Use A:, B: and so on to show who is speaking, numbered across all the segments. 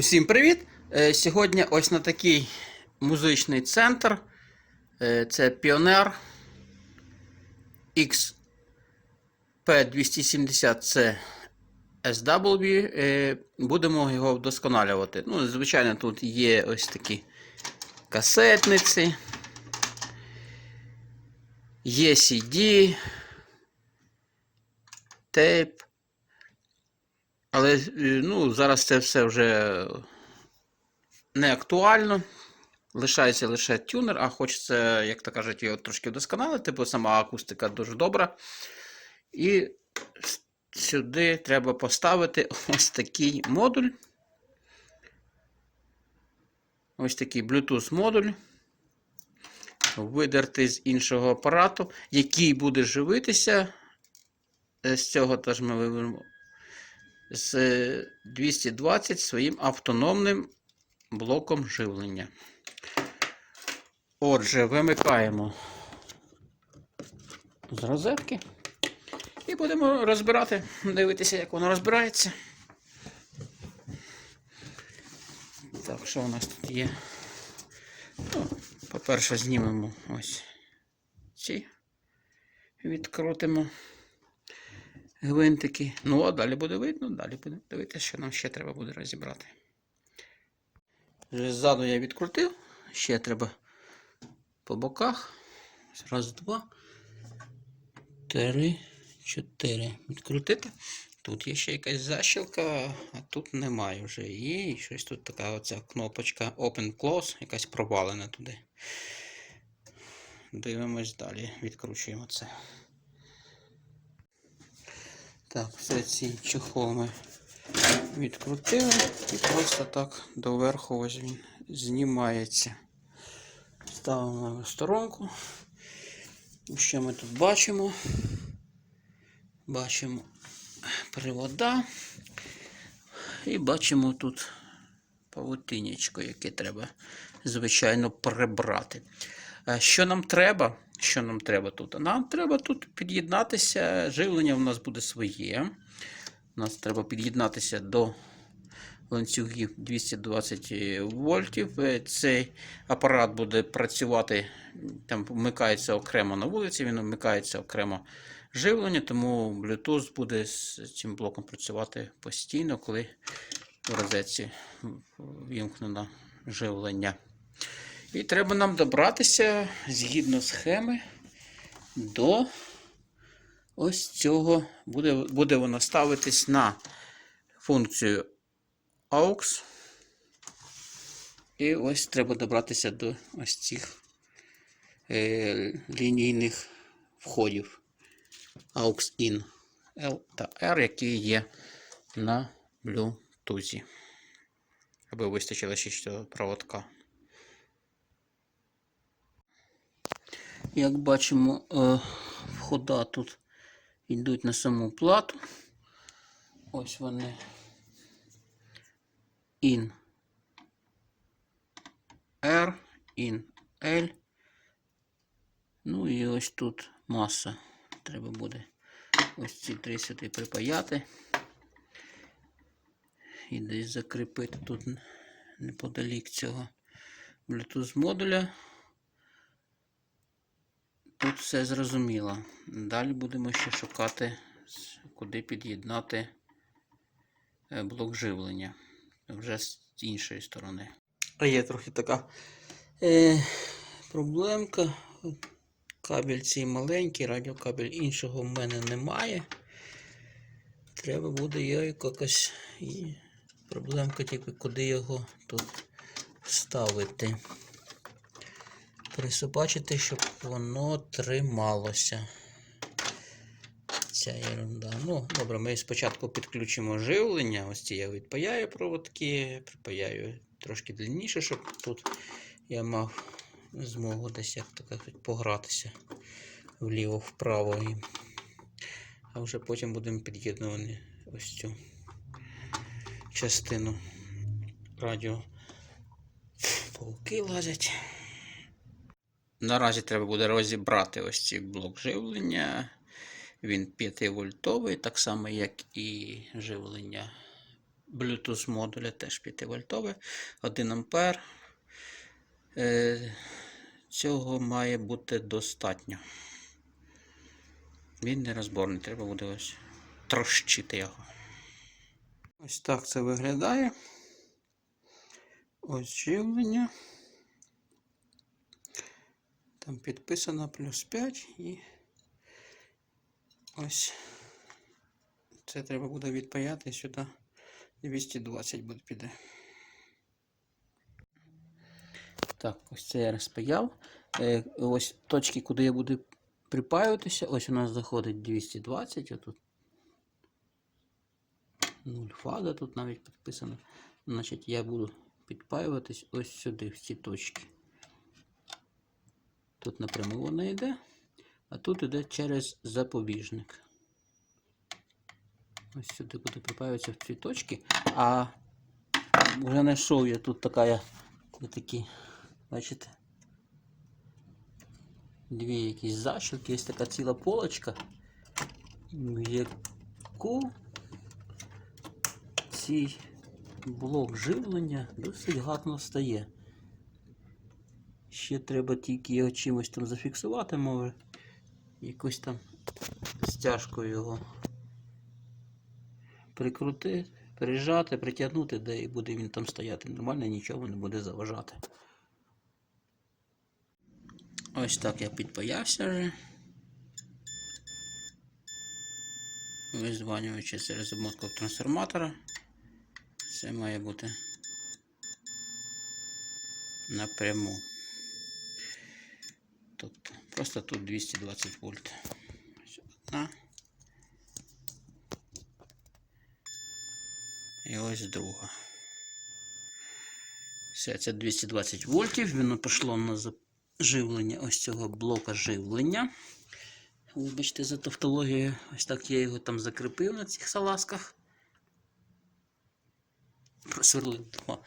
A: Усім привіт! Е, Сьогодні ось на такий музичний центр. Е, Це Піонер XP270C SW. Будемо його вдосконалювати. Ну, звичайно, тут є ось такі касетниці, є CD, тейп. Але е, ну, зараз це все вже не актуально. Лишається лише тюнер, а хочеться, як то кажуть, його трошки вдосконалити, бо сама акустика дуже добра. І сюди треба поставити ось такий модуль. Ось такий Bluetooth модуль. Видерти з іншого апарату, який буде живитися. Е, З цього теж ми з 220 своїм автономним блоком живлення. Отже, вимикаємо з розетки і будемо розбирати, дивитися, як воно розбирається. Так, що у нас тут є? Ну, по-перше, знімемо ось ці, відкрутимо гвинтики. Ну, а далі буде видно, далі буде дивитися, що нам ще треба буде розібрати. Ззаду я відкрутив, ще треба по боках. Раз, два, три, чотири. Відкрутити. Тут є ще якась защілка, а тут немає вже її. І щось тут така оця кнопочка Open Close, якась провалена туди. Дивимось далі, відкручуємо це. Так, все ці чехол відкрутили і просто так доверху ось він знімається. Ставимо в сторонку. Що ми тут бачимо? Бачимо привода і бачимо тут павутинечко, яке треба, звичайно, прибрати. Що нам треба? Що нам треба тут? Нам треба тут під'єднатися. Живлення в нас буде своє. У нас треба під'єднатися до ланцюгів 220 вольтів. Е, Цей апарат буде працювати, там вмикається окремо на вулиці, він вмикається окремо живлення, тому Bluetooth буде з цим блоком працювати постійно, коли в розетці вімкнено живлення. І треба нам добратися згідно схеми до ось цього. Буде, буде воно ставитись на функцію AUX. І ось треба добратися до ось цих е, лінійних входів AUX IN L та R, які є на Bluetooth. Аби вистачило ще цього проводка. Як бачимо, е, входа тут йдуть на саму плату. Ось вони in R, in L. Ну і ось тут маса. Треба буде ось ці три сюди припаяти. І десь закріпити тут неподалік цього Bluetooth модуля. Тут все зрозуміло. Далі будемо ще шукати, куди під'єднати е, блок живлення. Вже з іншої сторони. А є трохи така е, проблемка. Кабель цей маленький, радіокабель іншого в мене немає. Треба буде його якось. Проблемка тільки куди його тут вставити присобачити, щоб воно трималося. Ця ерунда. Ну, добре, ми спочатку підключимо живлення. Ось ці я відпаяю проводки, припаяю трошки длинніше, щоб тут я мав змогу десь як кажуть, погратися вліво-вправо. А вже потім будемо під'єднувати ось цю частину радіо. Пауки лазять. Наразі треба буде розібрати ось цей блок живлення. Він 5 вольтовий, так само, як і живлення Bluetooth модуля теж 5 вольтове, 1 ампер. Е, цього має бути достатньо. Він не розборний, треба буде ось трощити його. Ось так це виглядає. Ось живлення. Там підписано плюс 5 і ось це треба буде відпаяти сюди. 220 буде піде. Так, ось це я розпаяв. Е, ось точки, куди я буду припаюватися. Ось у нас заходить 220, отут 0 фаза тут навіть підписано. Значить, я буду підпаюватись ось сюди, в ці точки. Тут напряму вона йде, а тут йде через запобіжник. Ось сюди буду припаюватися в ці точки. А вже знайшов я тут така, такі, бачите, дві якісь защілки, є така ціла полочка, в яку цей блок живлення досить гарно стає. Ще треба тільки його чимось там зафіксувати, може. Якось там стяжкою його прикрутити, прижати, притягнути, де і буде він там стояти. Нормально нічого не буде заважати. Ось так я підпаявся вже. Визванюючи через обмотку трансформатора. Це має бути напряму. Тобто просто тут 220 вольт. Одна. І ось друга. Все, це 220 вольтів. Воно пішло на живлення ось цього блока живлення. Вибачте за тавтологію. Ось так я його там закріпив на цих салазках. Просверлив два,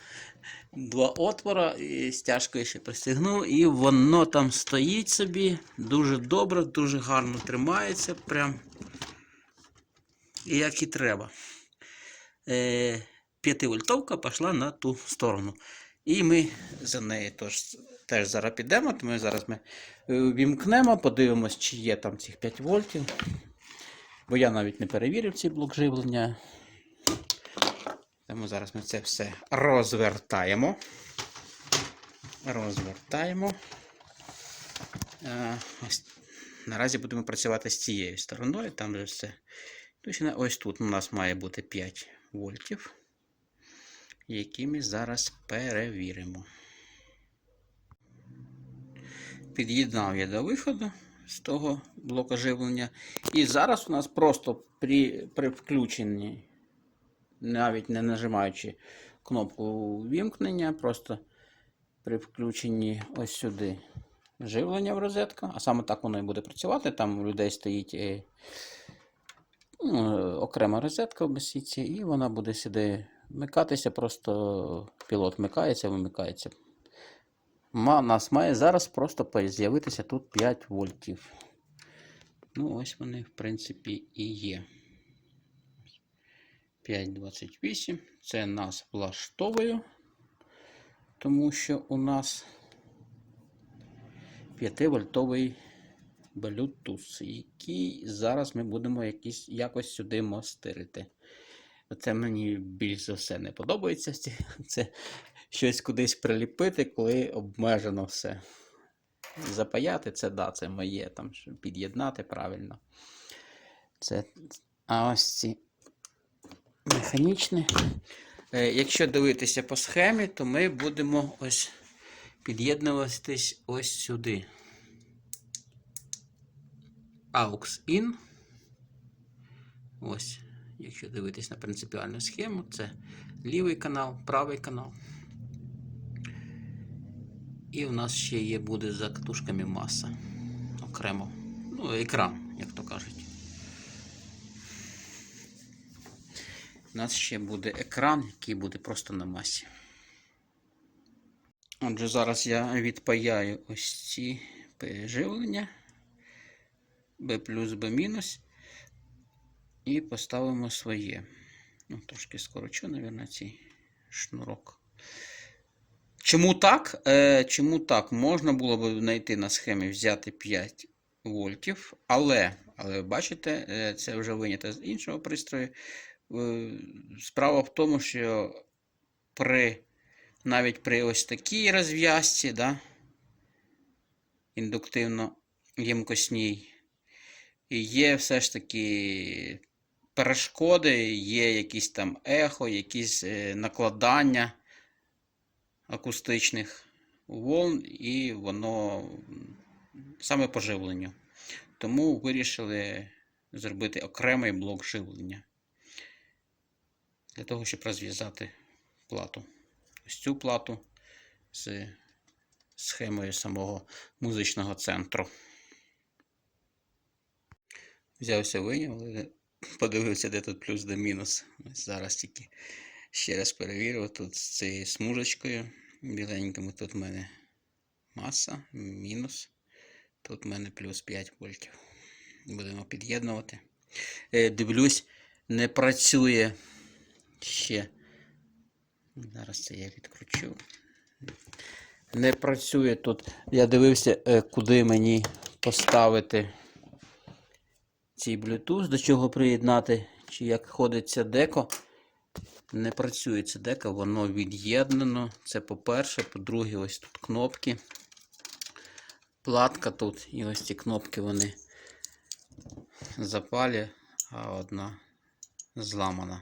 A: два отвора і стяжкою ще пристегнув. І воно там стоїть собі. Дуже добре, дуже гарно тримається. Прям як і треба. Е, 5-вольтовка пішла на ту сторону. І ми за нею теж, теж зараз підемо. Тому зараз ми е, вімкнемо, подивимось, чи є там цих 5 вольтів. Бо я навіть не перевірив цей блок живлення. Тому зараз ми це все розвертаємо. Розвертаємо. Е, ось, наразі будемо працювати з цією стороною. Там же все. Точно ось тут у нас має бути 5 вольтів, які ми зараз перевіримо. Під'єднав я до виходу з того блока живлення. І зараз у нас просто при, при включенні, навіть не нажимаючи кнопку вімкнення, просто при включенні ось сюди живлення в розетку, а саме так воно і буде працювати. Там у людей стоїть е, ну, окрема розетка в безсітці, і вона буде сюди вмикатися, просто пілот вмикається, вимикається. Ма, нас має зараз просто з'явитися тут 5 вольтів. Ну, ось вони, в принципі, і є. 5,28. Це нас влаштовує, тому що у нас 5-вольтовий Bluetooth, який зараз ми будемо якісь, якось сюди мостирити. Це мені більш за все не подобається. Це- щось кудись приліпити, коли обмежено все. Запаяти це да, це моє, там, під'єднати правильно. Це, а ось ці механічні. Е, Якщо дивитися по схемі, то ми будемо ось під'єднуватись ось сюди. AUX IN. Ось, якщо дивитись на принципіальну схему, це лівий канал, правий канал. І у нас ще є буде за катушками маса. Окремо. Ну, екран, як то кажуть. У нас ще буде екран, який буде просто на масі. Отже, зараз я відпаяю ось ці переживлення. B плюс B. І поставимо своє. Ну, трошки скорочу, мабуть, цей шнурок. Чому так? Е, чому так? Можна було б знайти на схемі взяти 5 вольтів, але, але бачите, е, це вже винято з іншого пристрою. Е, Справа в тому, що при, навіть при ось такій розв'язці, да, індуктивно ємкосній, є все ж таки перешкоди, є якісь там ехо, якісь е, накладання акустичних волн, і воно саме по живленню. Тому вирішили зробити окремий блок живлення для того, щоб розв'язати плату. Ось цю плату з схемою самого музичного центру. Взявся виняв, але подивився, де тут плюс, де мінус. Ось зараз тільки ще раз перевірив. Тут з цією смужечкою біленькими тут в мене маса, мінус. Тут в мене плюс 5 вольтів. Будемо під'єднувати. Е, Дивлюсь, не працює ще. Зараз це я відкручу. Не працює тут. Я дивився, е, куди мені поставити цей Bluetooth, до чого приєднати, чи як ходиться деко. Не працює це деко, воно від'єднано. Це по-перше. По-друге, ось тут кнопки. Платка тут. І ось ці кнопки вони запалі, а одна зламана.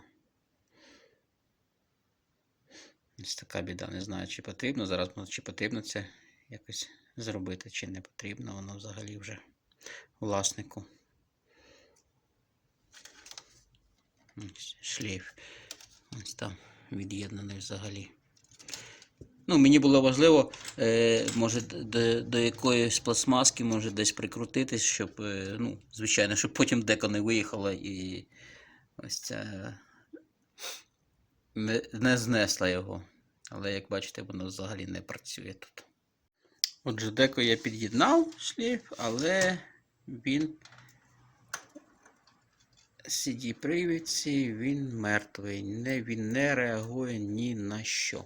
A: Ось така біда. Не знаю, чи потрібно. Зараз чи потрібно це якось зробити, чи не потрібно. Воно взагалі вже власнику. Ось Шлейф. Ось там від'єднаний взагалі. Ну, мені було важливо, е, може, до, до якоїсь пластмаски може десь прикрутитись, щоб, е, ну, звичайно, щоб потім деко не виїхала і ось ця не, не знесла його. Але, як бачите, воно взагалі не працює тут. Отже, деко я під'єднав шлейф, але він cd привідці він мертвий. Не, він не реагує ні на що.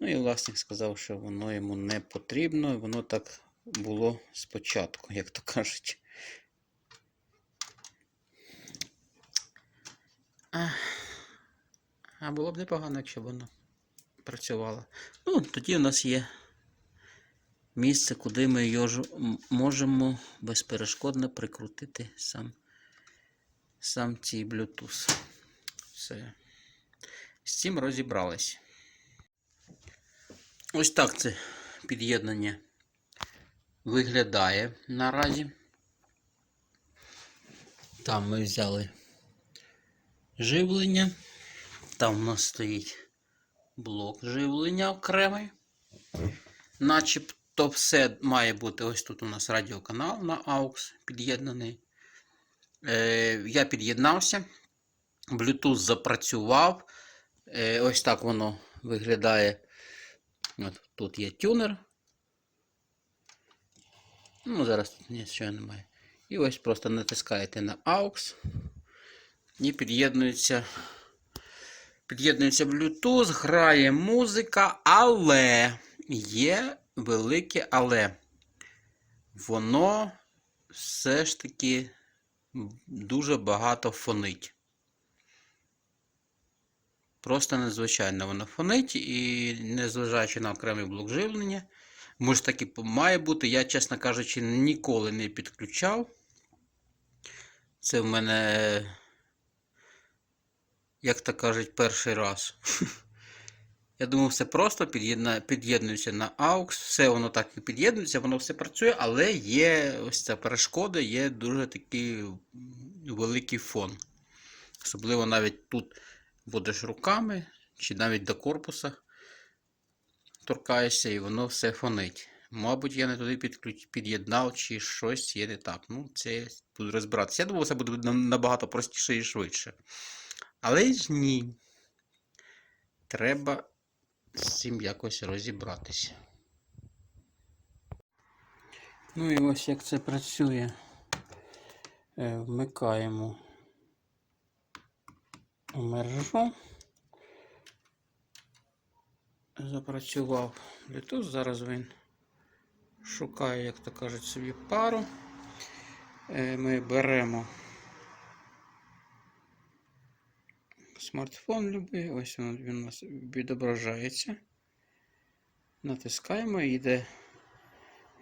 A: Ну і власник сказав, що воно йому не потрібно, і воно так було спочатку, як то кажуть. А, а було б непогано, якщо б воно працювало. Ну, тоді у нас є місце, куди ми його можемо безперешкодно прикрутити сам, сам цей Bluetooth. Все. З цим розібрались. Ось так це під'єднання виглядає наразі. Там ми взяли живлення. Там у нас стоїть блок живлення окремий. Начебто все має бути. Ось тут у нас радіоканал на AUX під'єднаний. Е, я під'єднався. Bluetooth запрацював. Е, ось так воно виглядає. От, тут є тюнер. Ну, зараз тут нічого немає. І ось просто натискаєте на AUX і під'єднується. Під'єднується Bluetooth, грає музика, але є велике але. Воно все ж таки дуже багато фонить. Просто надзвичайно воно фонить і незважаючи на окремий блок живлення, може так і має бути. Я, чесно кажучи, ніколи не підключав. Це в мене, як то кажуть, перший раз. Я думав, все просто під'єднується на AUX, все воно так і під'єднується, воно все працює, але є ось ця перешкода, є дуже такий великий фон. Особливо навіть тут будеш руками, чи навіть до корпуса торкаєшся, і воно все фонить. Мабуть, я не туди під'єднав, чи щось є не так. Ну, це буду розбиратися. Я думав, це буде набагато простіше і швидше. Але ж ні. Треба з цим якось розібратися. Ну і ось як це працює. Е, Вмикаємо мережу. Запрацював Bluetooth. Зараз він шукає, як то кажуть, собі пару. Е, Ми беремо смартфон любий, ось він, у нас відображається. Натискаємо і йде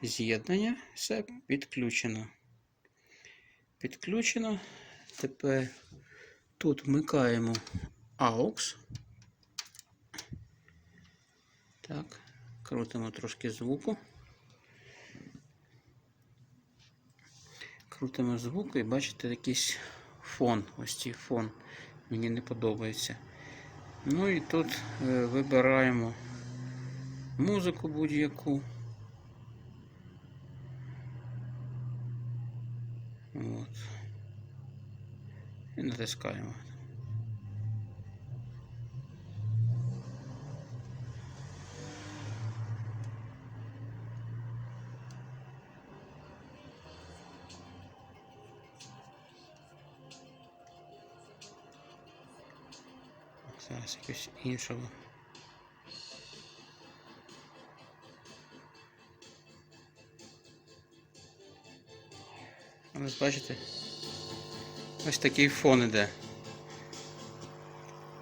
A: з'єднання. Все підключено. Підключено. Тепер тут вмикаємо AUX. Так, крутимо трошки звуку. Крутимо звук і бачите якийсь фон. Ось цей фон. Мені не подобається. Ну і тут е, вибираємо музику будь-яку. От. І натискаємо. Зараз якось іншого. Ось бачите? Ось такий фон іде.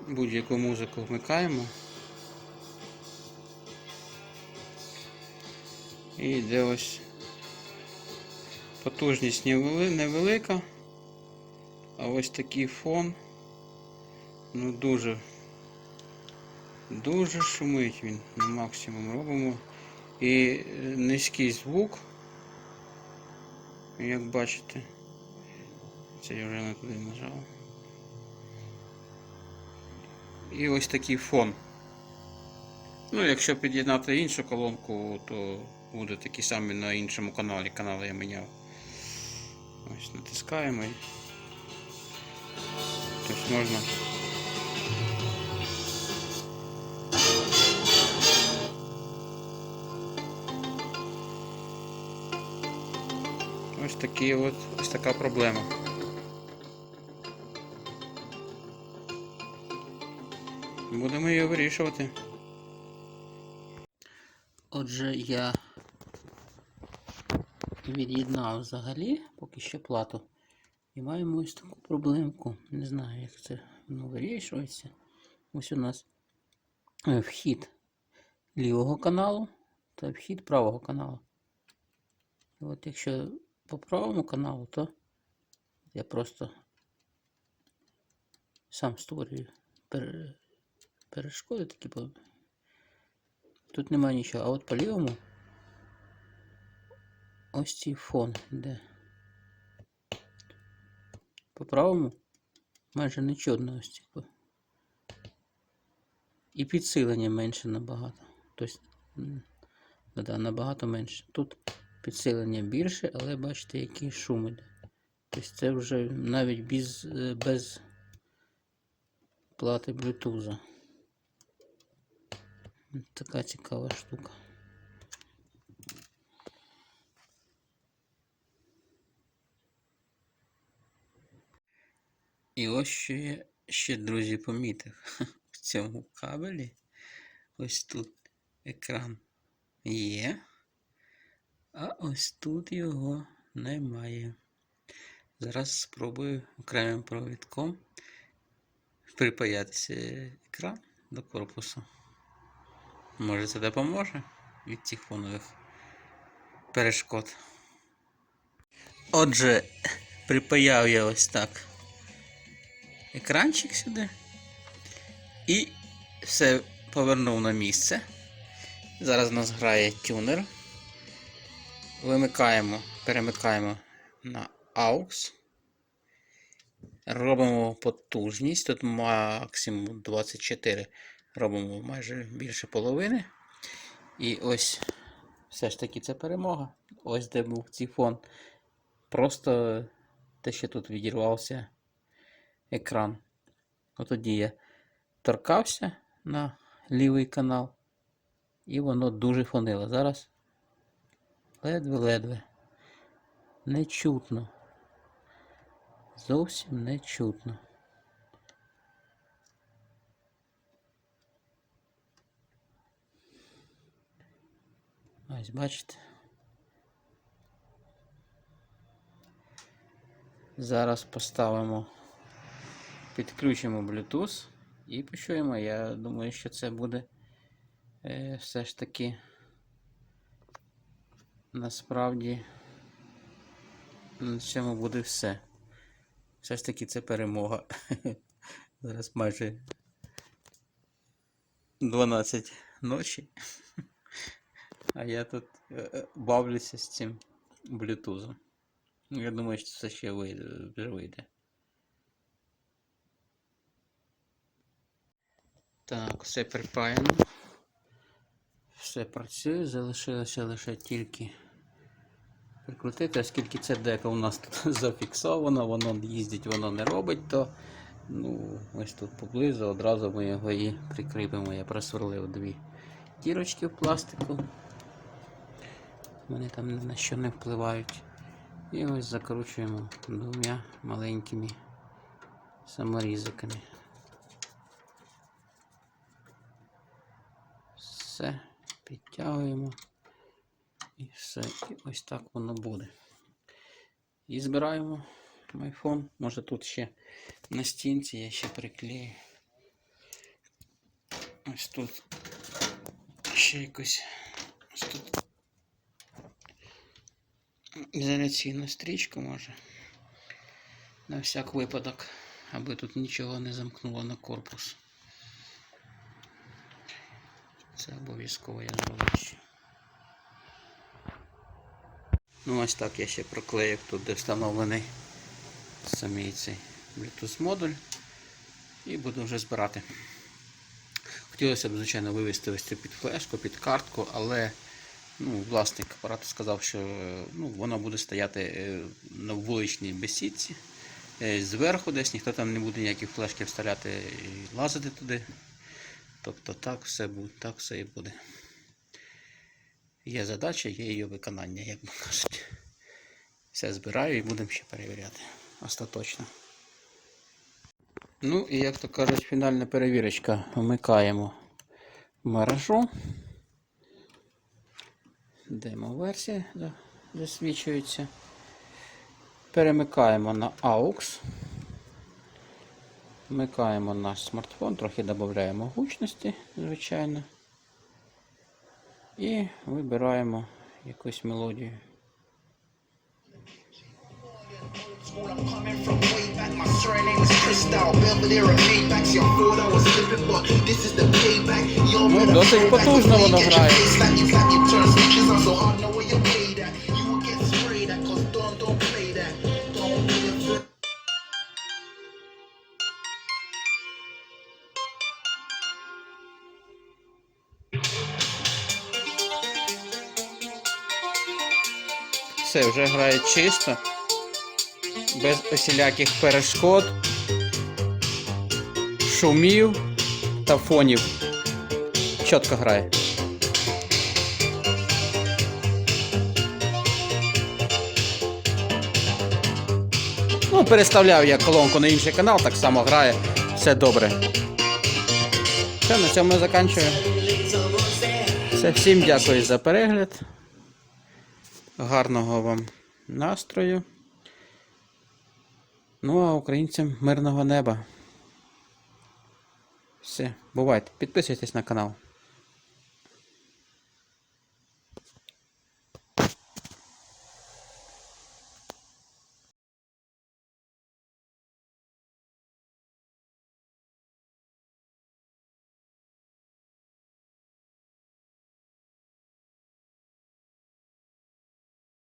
A: Будь-яку музику вмикаємо. І йде ось потужність невели- невелика, а ось такий фон. Ну дуже дуже шумить він на максимум робимо. І е, низький звук, як бачите. Це я вже не туди нажав. І ось такий фон. Ну, якщо під'єднати іншу колонку, то буде такий самий на іншому каналі. Канал я міняв. Ось натискаємо тобто можна. Такі от, ось така проблема. Будемо її вирішувати. Отже, я від'єднав взагалі поки що плату. І маємо ось таку проблемку. Не знаю, як це воно вирішується. Ось у нас е, вхід лівого каналу та вхід правого каналу. От якщо по правому каналу, то я просто сам створюю пере- перешкоди такі. Тут немає нічого. А от по лівому ось цей фон йде. По правому майже нічого одного ось цих. І підсилення менше набагато. Тобто, да, набагато менше. Тут підсилення більше, але бачите, який шум іде. Тобто це вже навіть без, е, без плати Bluetooth. Така цікава штука. І ось що я ще, друзі, помітив. В цьому кабелі ось тут екран є, а ось тут його немає. Зараз спробую окремим провідком припаятися екран до корпусу. Може це допоможе від цих фонових перешкод. Отже, припаяв я ось так екранчик сюди і все повернув на місце. Зараз у нас грає тюнер. Вимикаємо, перемикаємо на AUX. Робимо потужність. Тут максимум 24. Робимо майже більше половини. І ось все ж таки це перемога. Ось де був цей фон. Просто те, що тут відірвався екран. От тоді я торкався на лівий канал, і воно дуже фонило. Зараз ледве-ледве. Нечутно. Зовсім нечутно. Ось, бачите. Зараз поставимо, підключимо Bluetooth і почуємо. Я думаю, що це буде е, все ж таки насправді на цьому буде все. Все ж таки це перемога. Зараз майже 12 ночі. А я тут е, е, бавлюся з цим блютузом. Ну, Я думаю, що це ще вийде, вже вийде. Так, все припаяно. Все працює, залишилося лише тільки прикрутити, оскільки це дека у нас тут зафіксовано, воно їздить, воно не робить, то ну, ось тут поблизу одразу ми його і прикріпимо. Я просверлив дві дірочки в пластику. Вони там ні на що не впливають. І ось закручуємо двома маленькими саморізиками. Все, підтягуємо. І все. І ось так воно буде. І збираємо iPhone. Може тут ще на стінці я ще приклею. Ось тут ще якось ось тут ізоляційну стрічку може. На всяк випадок, аби тут нічого не замкнуло на корпус. Це обов'язково я зроблю ще. Ну ось так я ще проклеїв тут, де встановлений самий цей Bluetooth модуль. І буду вже збирати. Хотілося б, звичайно, вивести ось цю під флешку, під картку, але ну, власник апарату сказав, що е, ну, воно буде стояти е, на вуличній бесідці. е, Зверху десь ніхто там не буде ніякі флешки вставляти і лазити туди. Тобто так все так все і буде. Є задача, є її виконання, як би кажуть. Все збираю і будемо ще перевіряти. Остаточно. Ну і як то кажуть, фінальна перевірочка. Вмикаємо мережу. Демо-версія засвічується. Перемикаємо на AUX. Вмикаємо наш смартфон, трохи додаємо гучності, звичайно. І вибираємо якусь мелодію. Ну, досить потужно воно
B: way
A: Все, вже грає чисто, без усіляких перешкод, шумів та фонів. Чітко грає. Ну, переставляв я колонку на інший канал, так само грає, все добре. Все, на цьому я закінчую. Все, всім дякую за перегляд. Гарного вам настрою. Ну а українцям мирного неба. Все, бувайте. Підписуйтесь на канал.